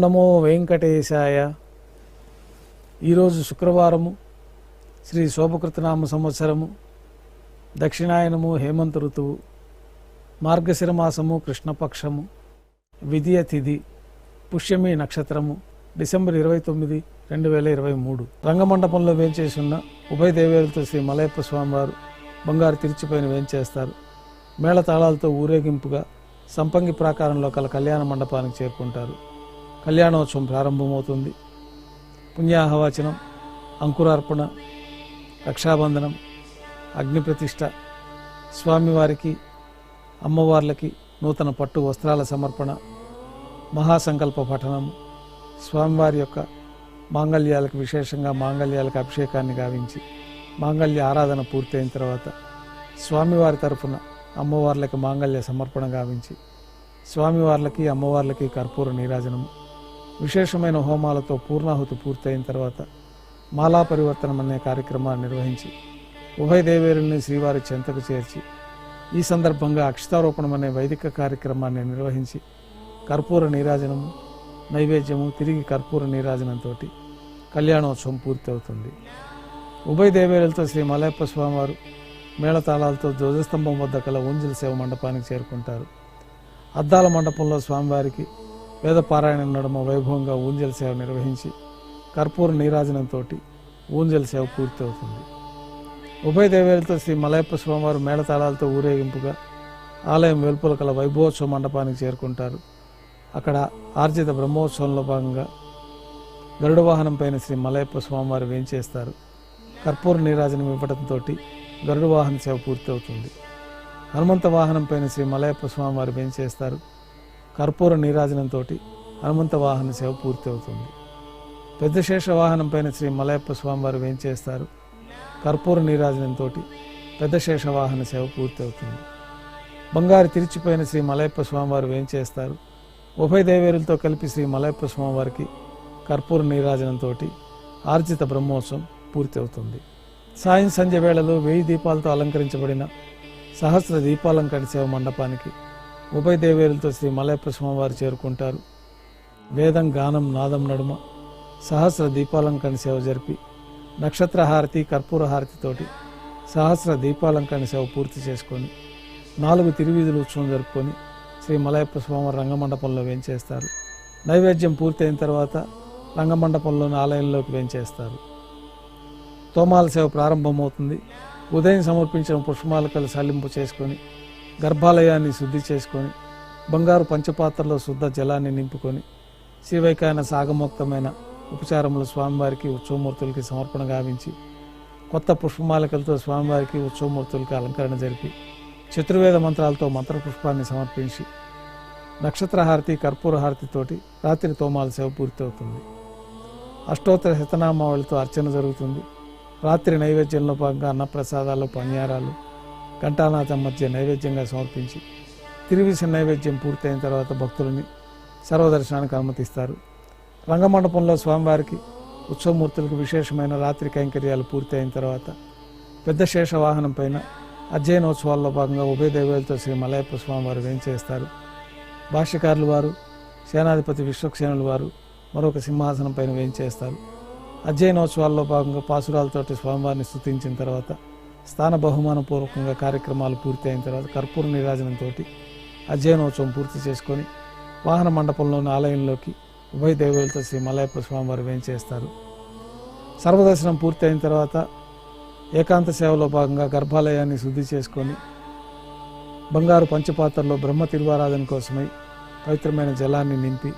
నమో వెంకటేశాయ. ఈరోజు శుక్రవారము శ్రీ శోభకృతనామ సంవత్సరము దక్షిణాయనము హేమంత ఋతువు మార్గశిర మాసము కృష్ణపక్షము విధియ తిథి పుష్యమి నక్షత్రము డిసెంబర్ ఇరవై తొమ్మిది రెండు వేల ఇరవై మూడు. రంగమండపంలో వేంచేసున్న ఉభయ దేవేలతో శ్రీ మలయప్ప స్వామివారు బంగారు తిరిచిపైన వేంచేస్తారు. మేళతాళాలతో ఊరేగింపుగా సంపంగి ప్రాకారంలో కల కళ్యాణ మండపానికి చేరుకుంటారు. కళ్యాణోత్సవం ప్రారంభమవుతుంది. పుణ్యాహవాచనం అంకురార్పణ రక్షాబంధనం అగ్నిప్రతిష్ఠ స్వామివారికి అమ్మవార్లకి నూతన పట్టు వస్త్రాల సమర్పణ మహాసంకల్ప పఠనం స్వామివారి యొక్క మాంగళ్యాలకు విశేషంగా మాంగళ్యాలకు అభిషేకాన్ని గావించి మాంగళ్య ఆరాధన పూర్తయిన తర్వాత స్వామివారి తరఫున అమ్మవార్లకి మాంగళ్య సమర్పణ గావించి స్వామివార్లకి అమ్మవార్లకి కర్పూర నీరాజనము. విశేషమైన హోమాలతో పూర్ణాహుతి పూర్తయిన తర్వాత మాలా పరివర్తనం అనే కార్యక్రమాన్ని నిర్వహించి ఉభయ దేవేరుల్ని శ్రీవారి చెంతకు చేర్చి ఈ సందర్భంగా అక్షతారోపణం అనే వైదిక కార్యక్రమాన్ని నిర్వహించి కర్పూర నీరాజనము నైవేద్యము తిరిగి కర్పూర నీరాజనంతో కళ్యాణోత్సవం పూర్తవుతుంది. ఉభయ దేవేరులతో శ్రీ మలయప్ప స్వామివారు మేళతాళాలతో ధ్వజస్తంభం వద్ద కల ఊంజల సేవ మండపానికి చేరుకుంటారు. అద్దాల మండపంలో స్వామివారికి వేదపారాయణ నడుమ వైభవంగా ఊంజల సేవ నిర్వహించి కర్పూర నీరాజనంతో ఊంజల సేవ పూర్తి అవుతుంది ఉభయ దేవేలతో శ్రీ మలయప్ప స్వామివారు మేళతాళాలతో ఊరేగింపుగా ఆలయం వెలుపల కల వైభవోత్సవ మండపానికి చేరుకుంటారు. అక్కడ ఆర్జిత బ్రహ్మోత్సవంలో భాగంగా గరుడ వాహనం పైన శ్రీ మలయప్ప స్వామివారు వేంచేస్తారు. కర్పూర నీరాజనం ఇవ్వడంతో గరుడ వాహన సేవ పూర్తి అవుతుంది హనుమంత వాహనం పైన శ్రీ మలయప్ప స్వామివారు వేంచేస్తారు. కర్పూర నీరాజనంతో హనుమంత వాహన సేవ పూర్తి అవుతుంది పెద్ద శేష వాహనం పైన శ్రీ మలయప్ప స్వామివారు వేంచేస్తారు కర్పూర నీరాజనంతో పెద్ద శేష వాహన సేవ పూర్తి అవుతుంది బంగారు తిరిచిపోయిన శ్రీ మలయప్ప స్వామివారు వేంచేస్తారు ఉభయ దేవేరులతో కలిపి శ్రీ మలయప్ప స్వామివారికి కర్పూర నీరాజనంతో ఆర్జిత బ్రహ్మోత్సవం పూర్తి అవుతుంది సాయం సంధ్య వేళలో వెయ్యి దీపాలతో అలంకరించబడిన సహస్ర దీపాలంకరణ సేవ మండపానికి ఉభయ దేవేరులతో శ్రీ మలయప్ప స్వామివారు చేరుకుంటారు. వేదం గానం నాదం నడుమ సహస్ర దీపాలంకరణ సేవ జరిపి నక్షత్రహారతి కర్పూర హారతితోటి సహస్ర దీపాలంకరణ సేవ పూర్తి చేసుకొని నాలుగు తిరువీధులు ఉత్సవం జరుపుకొని శ్రీ మలయప్ప స్వామి రంగమండపంలో వేంచేస్తారు. నైవేద్యం పూర్తయిన తర్వాత రంగమండపంలోని ఆలయంలోకి వేంచేస్తారు. తోమాల సేవ ప్రారంభమవుతుంది. ఉదయం సమర్పించిన పుష్పమాలకలు సల్లింపు చేసుకొని గర్భాలయాన్ని శుద్ధి చేసుకొని బంగారు పంచపాత్రలో శుద్ధ జలాన్ని నింపుకొని శ్రీవైకాయన సాగమోక్తమైన ఉపచారములు స్వామివారికి ఉత్సవమూర్తులకి సమర్పణ గావించి కొత్త పుష్పమాలికలతో స్వామివారికి ఉత్సవమూర్తులకి అలంకరణ జరిపి చతుర్వేద మంత్రాలతో మంత్రపుష్పాన్ని సమర్పించి నక్షత్రహారతి కర్పూర హారతితోటి రాత్రి తోమాల సేవ పూర్తి అవుతుంది అష్టోత్తర శతనామావళితో అర్చన జరుగుతుంది. రాత్రి నైవేద్యంలో భాగంగా అన్నప్రసాదాలు పన్యారాలు ఘంటానాథం మధ్య నైవేద్యంగా సమర్పించి తిరువిస నైవేద్యం పూర్తయిన తర్వాత భక్తులని సర్వదర్శనానికి అనుమతిస్తారు. రంగమండపంలో స్వామివారికి ఉత్సవమూర్తులకు విశేషమైన రాత్రి కైంకర్యాలు పూర్తయిన తర్వాత పెద్ద శేష వాహనం పైన అధ్యయనోత్సవాల్లో భాగంగా ఉభయ దేవేలతో శ్రీ మలయప్ప స్వామివారు వేంచేస్తారు. భాష్యకారులు వారు సేనాధిపతి విశ్వక్సేనులు వారు మరొక సింహాసనం పైన వేయించేస్తారు అధ్యయనోత్సవాల్లో భాగంగా పాసురాలతోటి స్వామివారిని స్థుతించిన తర్వాత స్థాన బహుమాన పూర్వకంగా కార్యక్రమాలు పూర్తి అయిన తర్వాత కర్పూర నీరాజనంతో అధ్యయనోత్సవం పూర్తి చేసుకొని వాహన మండపంలోని ఆలయంలోకి ఉభయ దేవులతో శ్రీ మలయప్ప స్వామివారు వేయించేస్తారు సర్వదర్శనం పూర్తి అయిన తర్వాత ఏకాంత సేవలో భాగంగా గర్భాలయాన్ని శుద్ధి చేసుకొని బంగారు పంచపాత్రలో బ్రహ్మ తిరువారాధన కోసమై పవిత్రమైన జలాన్ని నింపి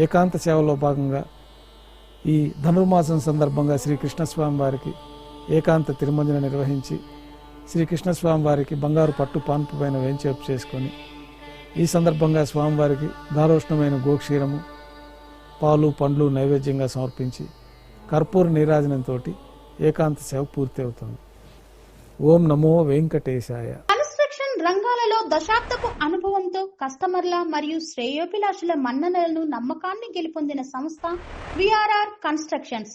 ఏకాంత సేవలో భాగంగా ఈ ధనుర్మాసం సందర్భంగా శ్రీకృష్ణస్వామి వారికి ఏకాంత తిరుమంజన నిర్వహించి శ్రీకృష్ణస్వామి వారికి బంగారు పట్టు పాన్పు పైన వేంచేపు చేసుకొని ఈ సందర్భంగా స్వామివారికి దారోష్ణమైన గోక్షీరము పాలు పండ్లు నైవేద్యంగా సమర్పించి కర్పూర నీరాజనంతో ఏకాంత సేవ పూర్తి అవుతుంది ఓం నమో వెంకటేశాయ. కన్స్ట్రక్షన్ రంగాలలో దశాబ్దపు అనుభవంతో కస్టమర్ల మరియు శ్రేయోభిలాషుల మన్ననలను నమ్మకాన్ని గెలుపొందిన సంస్థ VRR constructions.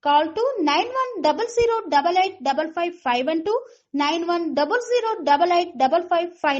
Call to 91008855 and to five.